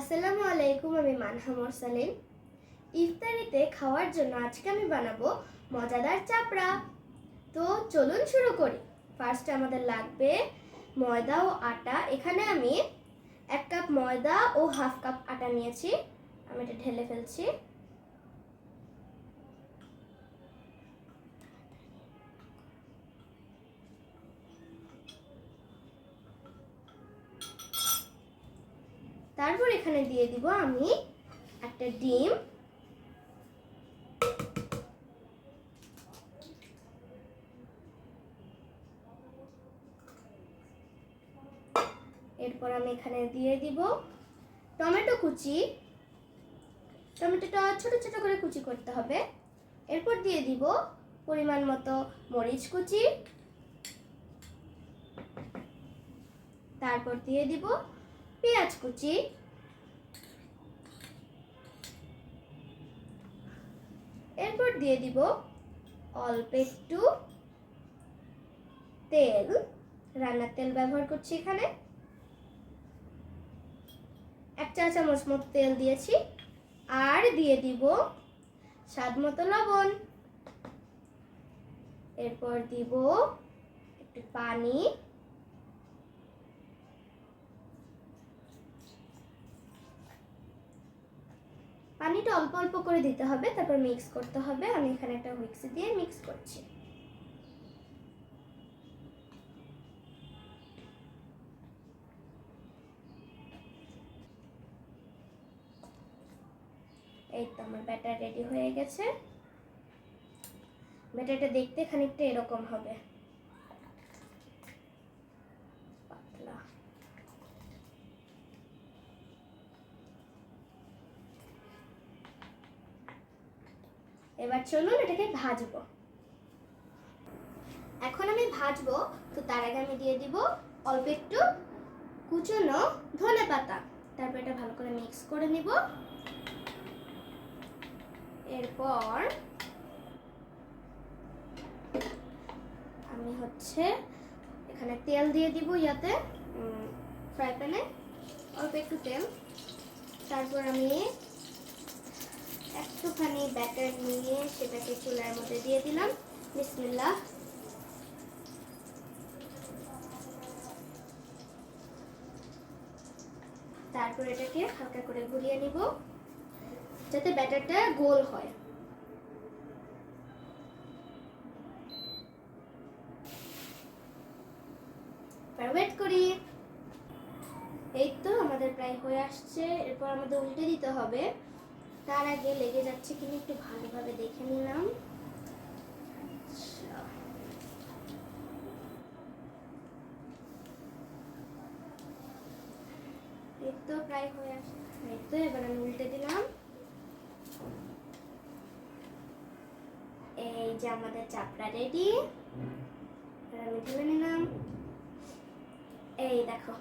আসসালামু আলাইকুম, আমি মানহা মোরসালিন। ইফতারিতে খাওয়ার জন্য আজকে আমি বানাবো মজাদার চাপড়া। তো চলুন শুরু করি। ফার্স্টে আমাদের লাগবে ময়দা ও আটা। এখানে আমি এক কাপ ময়দা ও হাফ কাপ আটা নিয়েছি। আমি এটা ঢেলে ফেলছি। তারপর এখানে দিয়ে দিব আমি একটা ডিম। এরপর আমি এখানে দিয়ে দিব টমেটো কুচি। টমেটোটা ছোট ছোট করে কুচি করতে হবে। এরপর দিয়ে দিব পরিমাণ মতো মরিচ কুচি। তারপর দিয়ে দিব পেঁয়াজ কুচি। এরপর দিয়ে দিব অল্প একটু তেল। রান্নার তেল ব্যবহার করছি এখানে। এক চা চামচ মতো তেল দিয়েছি। আর দিয়ে দিব স্বাদ মতো লবণ। এরপর দিব একটু পানি। পানিটা অল্প অল্প করে দিতে হবে, তারপর মিক্স করতে হবে। আমি এখানে একটা হুইক্স দিয়ে মিক্স করছি। এই তো আমার ব্যাটার রেডি হয়ে গেছে। ব্যাটারটা দেখতে খানিকটা এরকম হবে। এবার চলুন এটাকে ভাজবো। এখন আমি ভাজবো, তো তার আগে আমি দিয়ে দিব অল্প একটু কুচনো ধনে পাতা। তারপর এটা ভালো করে মিক্স করে নিব। এরপর আমি হচ্ছে এখানে তেল দিয়ে দিব ইয়াতে ফ্রাই প্যানে অল্প একটু তেল। তারপর আমি একটুখানি ব্যাটার নিয়ে সেটাকে চুলার মধ্যে দিয়ে দিলাম। বিসমিল্লাহ। তারপর এটাকে হালকা করে ঘুরিয়ে নিব, যাতে ব্যাটারটা গোল হয়। ওয়েট করি। এই তো আমাদের প্রায় হয়ে আসছে, এরপর আমাদের উল্টে দিতে হবে। তার আগে লেগে যাচ্ছে কিনা একটু ভালোভাবে দেখে নিলাম। আচ্ছা। তো প্রায় হয়ে এই তো এবার আমি উল্টে দিলাম। এই যে আমাদের চাপড়া রেডি। আমি ঢেলে নিলাম। এই দেখো